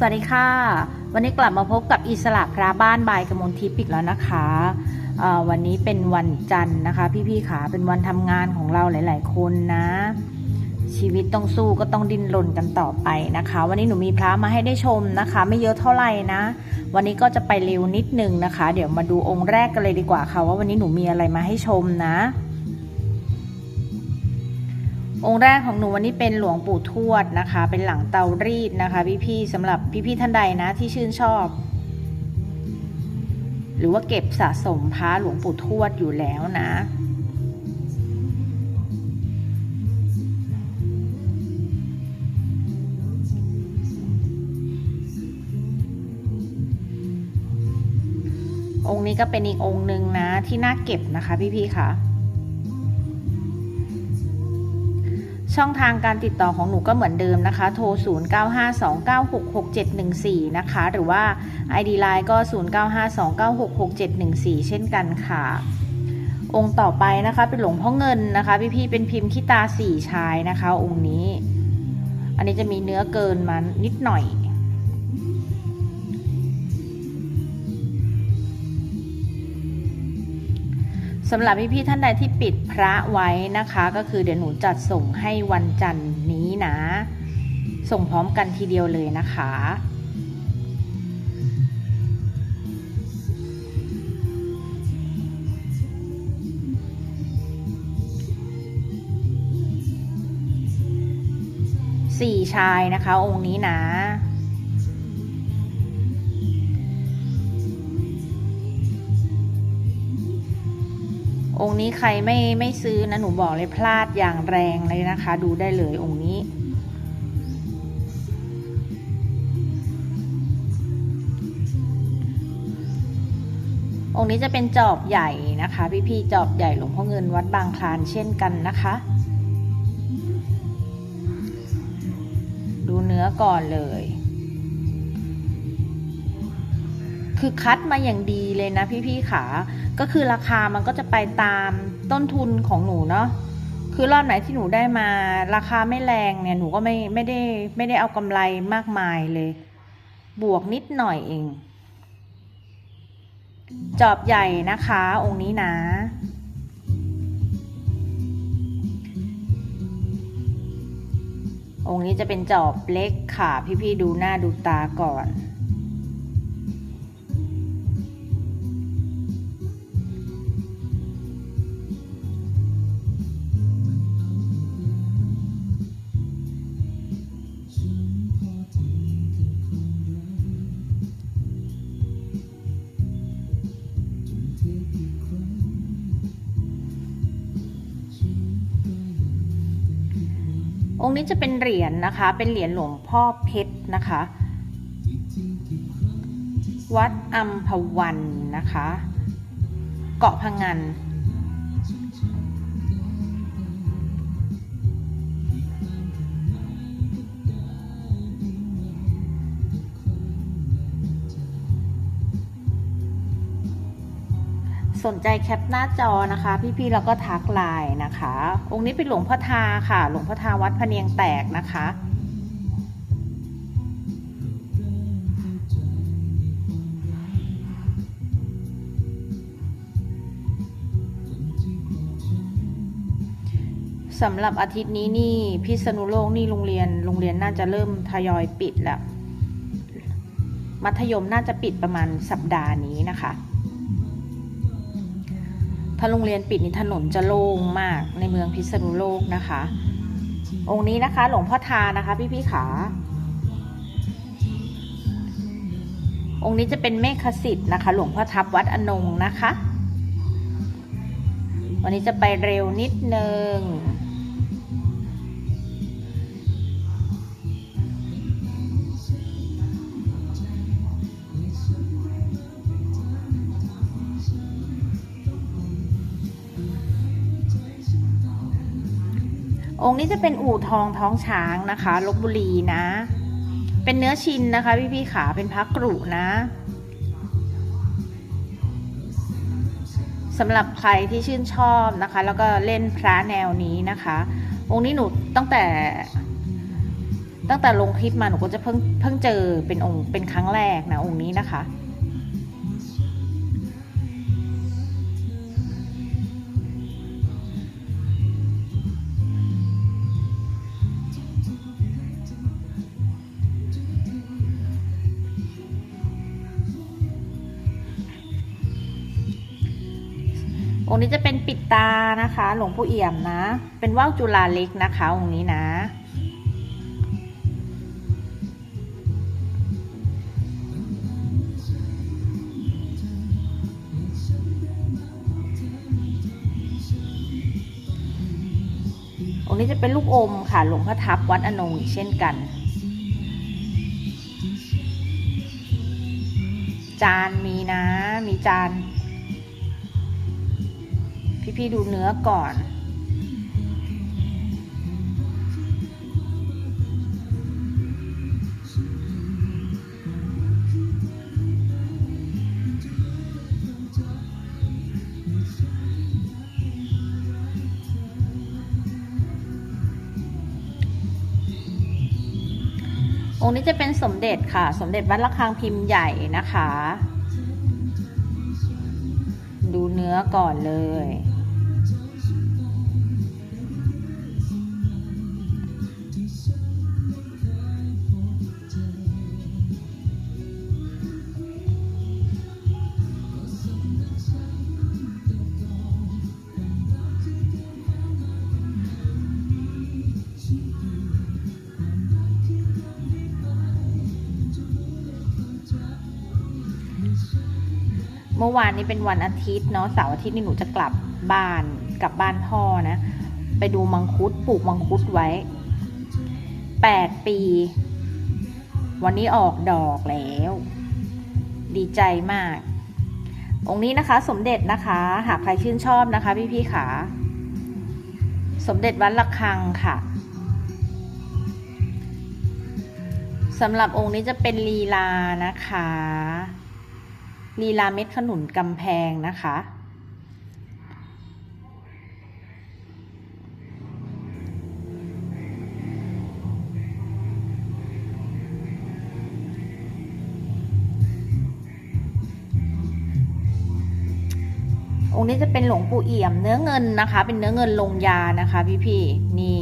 สวัสดีค่ะ วันนี้กลับมาพบกับอิสระพระบ้านบายกมลทิพย์อีกแล้วนะคะวันนี้เป็นวันจันทร์นะคะ พี่ๆขาเป็นวันทำงานของเราหลาย ๆ คนนะ ชีวิตต้องสู้ก็ต้องดิ้นรนกันต่อไปนะคะ วันนี้หนูมีพระมาให้ได้ชมนะคะ ไม่เยอะเท่าไหร่นะ วันนี้ก็จะไปเร็วนิดนึงนะคะ เดี๋ยวมาดูองค์แรกกันเลยดีกว่าค่ะว่าวันนี้หนูมีอะไรมาให้ชมนะ องค์แรกของหนูวันนี้เป็นหลวงปู่ทวดนะคะ เป็นหลังเตารีดนะคะ พี่ๆสำหรับพี่ๆท่านใดนะที่ชื่นชอบ หรือว่าเก็บสะสมพระหลวงปู่ทวดอยู่แล้วนะองค์นี้ก็เป็นอีกองค์หนึ่งนะที่น่าเก็บนะคะพี่ๆค่ะ ช่องทางการติดต่อของหนูก็เหมือนเดิมนะคะ โทร 0952966714 นะคะ หรือว่า ID Line ก็ 0952966714 เช่นกันค่ะ องค์ต่อไปนะคะ เป็นหลวงพ่อเงินนะคะ พี่ๆเป็นพิมพ์ขี้ตาสี่ชายนะคะ องค์นี้ อันนี้จะมีเนื้อเกินมานิดหน่อย สำหรับพี่ๆท่านใดที่ปิดพระไว้นะคะ ก็คือเดี๋ยวหนูจัดส่งให้วันจันทร์นี้นะ ส่งพร้อมกันทีเดียวเลยนะคะ สี่ชายนะคะ องค์นี้นะ องค์นี้ใครไม่ไม่ซื้อนะหนูบอกเลยพลาดอย่างแรงเลยนะคะ ดูได้เลยองค์นี้ องค์นี้จะเป็นจอบใหญ่นะคะ พี่ๆจอบใหญ่หลวงพ่อเงินวัดบางคลานเช่นกันนะคะ ดูเนื้อก่อนเลย คือคัดมาอย่างดีเลยนะพี่ๆขา ก็คือราคามันก็จะไปตามต้นทุนของหนูเนาะ คือรอบไหนที่หนูได้มาราคาไม่แรงเนี่ยหนูก็ไม่ไม่ได้ไม่ได้เอากำไรมากมายเลย บวกนิดหน่อยเอง จอบใหญ่นะคะ องค์นี้นะองค์นี้จะเป็นจอบเล็กค่ะ พี่ๆดูหน้าดูตาก่อน องค์นี้จะเป็นเหรียญนะคะ เป็นเหรียญหลวงพ่อเพชรนะคะ วัดอัมพวันนะคะ เกาะพังงาน นใจแคปหน้าจอนะคะ พี่ๆแล้วก็ทักไลน์นะคะ องค์นี้เป็นหลวงพ่อทาค่ะ หลวงพ่อทาวัดพะเนียงแตกนะคะสำหรับอาทิตย์นี้นี่พิษณุโลกนี่โรงเรียนโรงเรียนน่าจะเริ่มทยอยปิดแล้ว มัธยมน่าจะปิดประมาณสัปดาห์นี้นะคะ ถ้าโรงเรียนปิดนี่ถนนจะโล่งมากในเมืองพิษณุโลกนะคะ องค์นี้นะคะ หลวงพ่อทานะคะ พี่พี่ขา องค์นี้จะเป็นเมฆสิทธิ์นะคะ หลวงพ่อทับวัดอนงนะคะ วันนี้จะไปเร็วนิดนึง องค์นี้จะเป็นอู่ทองท้องช้างนะคะลบบุรีนะ เป็นเนื้อชินนะคะพี่พี่ๆขาเป็นพักกรุนะสำหรับใครที่ชื่นชอบนะคะ แล้วก็เล่นพระแนวนี้นะคะ องค์นี้หนูตั้งแต่ ตั้งแต่ลงคลิปมาหนูก็จะเพิ่งเพิ่งเจอเป็นองค์เป็นครั้งแรกนะองค์นี้นะคะ องค์นี้จะเป็นปิดตานะคะ หลวงปู่เอี่ยมนะ เป็นว่าวจุฬาเล็กนะคะ องค์นี้นะ องค์นี้จะเป็นลูกอมค่ะ หลวงพ่อทับวัดอนงอีกเช่นกันจานมีนะ มีจาน พี่ๆดูเนื้อก่อน องค์นี้จะเป็นสมเด็จค่ะ สมเด็จวัดระฆังพิมพ์ใหญ่นะคะ ดูเนื้อก่อนเลย เมื่อวานนี้เป็นวันอาทิตย์เนาะเสาร์อาทิตย์นี่หนูจะกลับบ้านกลับบ้านพ่อนะ ไปดูมังคุดปลูกมังคุดไว้แปดปี วันนี้ออกดอกแล้ว ดีใจมาก องค์นี้นะคะ สมเด็จนะคะ หากใครชื่นชอบนะคะ พี่พี่ๆขาสมเด็จวัดระฆังค่ะสำหรับองค์นี้จะเป็นลีลานะคะ ลีลาเม็ดขนุนกำแพงนะคะ องค์นี้จะเป็นหลวงปู่เอี่ยมเนื้อเงินนะคะ เป็นเนื้อเงินลงยานะคะพี่ๆนี่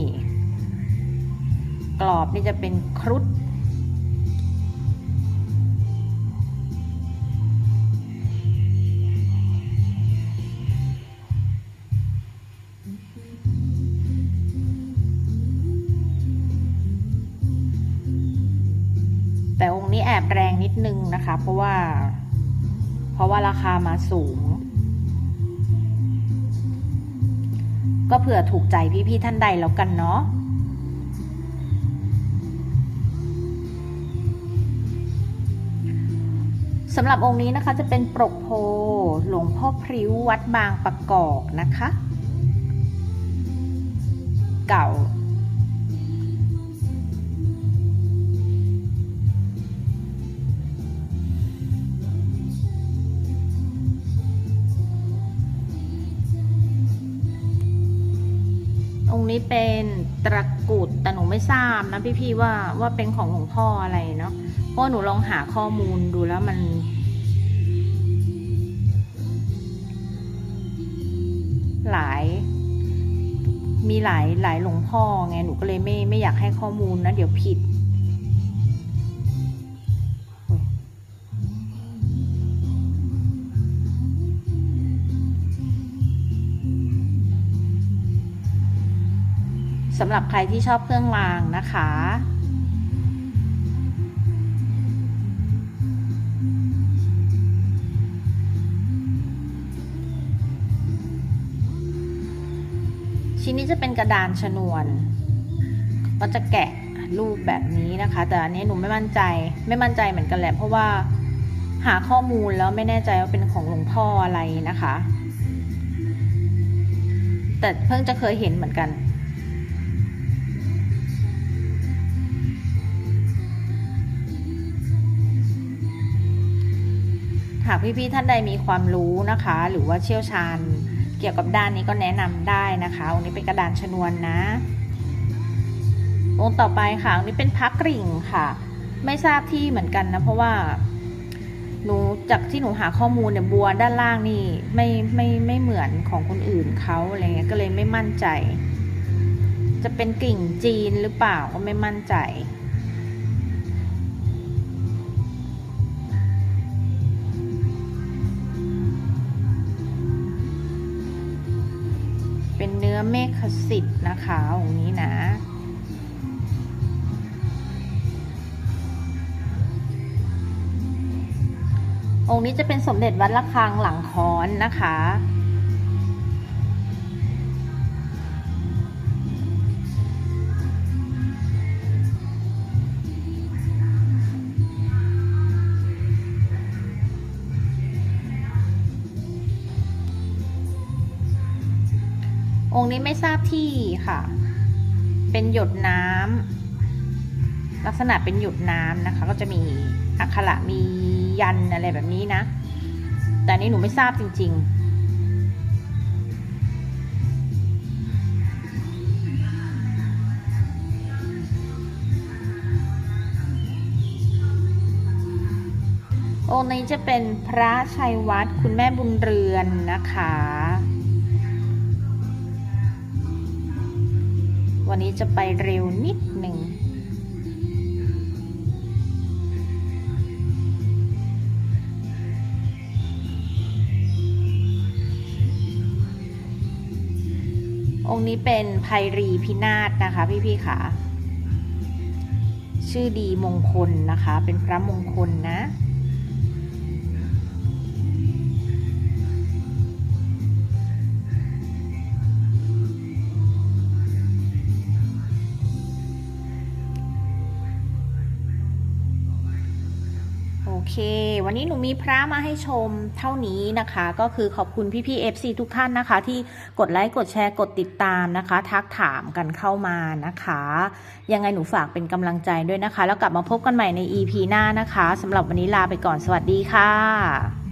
กรอบนี่จะเป็นครุฑ แองค์นี้แอบแรงนิดนึงนะคะ เพราะว่า เพราะว่าราคามาสูง ก็เผื่อถูกใจพี่ๆท่านใดแล้วกันเนาะสำหรับองค์นี้นะคะจะเป็นปรกโพหลวงพ่อพริ้ววัดบางประกอบนะคะ เก่า นี้เป็นตะกุดแต่หนูไม่ทราบนะพี่ๆว่าว่าเป็นของหลวงพ่ออะไรเนาะเพราะหนูลองหาข้อมูลดูแล้วมันหลาย มีหลายหลายหลวงพ่อไงหนูก็เลยไม่ไม่อยากให้ข้อมูลนะเดี๋ยวผิด สำหรับใครที่ชอบเครื่องรางนะคะ ชิ้นนี้จะเป็นกระดานชนวน ก็จะแกะรูปแบบนี้นะคะ แต่อันนี้หนูไม่มั่นใจ ไม่มั่นใจเหมือนกันแหละเพราะว่าหาข้อมูลแล้วไม่แน่ใจว่าเป็นของหลวงพ่ออะไรนะคะ แต่เพิ่งจะเคยเห็นเหมือนกัน หากพี่ๆท่านใดมีความรู้นะคะ หรือว่าเชี่ยวชาญเกี่ยวกับด้านนี้ก็แนะนำได้นะคะวันนี้เป็นกระดานชนวนนะองค์ต่อไปค่ะอันนี้เป็นพระกริ่งค่ะ ไม่ทราบที่เหมือนกันนะเพราะว่าหนูจากที่หนูหาข้อมูลเนี่ยบัวด้านล่างนี่ไม่ไม่ไม่เหมือนของคนอื่นเขาอะไรเงี้ยก็เลยไม่มั่นใจ จะเป็นกิ่งจีนหรือเปล่าก็ไม่มั่นใจ เป็นเนื้อเมฆสิทธิ์นะคะองค์นี้นะ องค์นี้จะเป็นสมเด็จวัดระฆังหลังค้อนนะคะ องค์นี้ไม่ทราบที่ค่ะ เป็นหยดน้ำลักษณะเป็นหยดน้ำนะคะ ก็จะมีอักขระมียันอะไรแบบนี้นะ แต่นนี้หนูไม่ทราบจริง ๆองค์นี้จะเป็นพระชัยวัดคุณแม่บุญเรือนนะคะ วันนี้จะไปเร็วนิดหนึ่ง องค์นี้เป็นไพรีพินาศนะคะพี่ๆค่ะ ชื่อดีมงคลนะคะ เป็นพระมงคลนะ เค วันนี้หนูมีพระมาให้ชมเท่านี้นะคะ ก็คือขอบคุณพี่พี่ๆ FC ทุกท่านนะคะ ที่กดไลค์กดแชร์กดติดตามนะคะ ทักถามกันเข้ามานะคะ ยังไงหนูฝากเป็นกำลังใจด้วยนะคะ แล้วกลับมาพบกันใหม่ใน EP หน้านะคะสำหรับวันนี้ลาไปก่อนสวัสดีค่ะ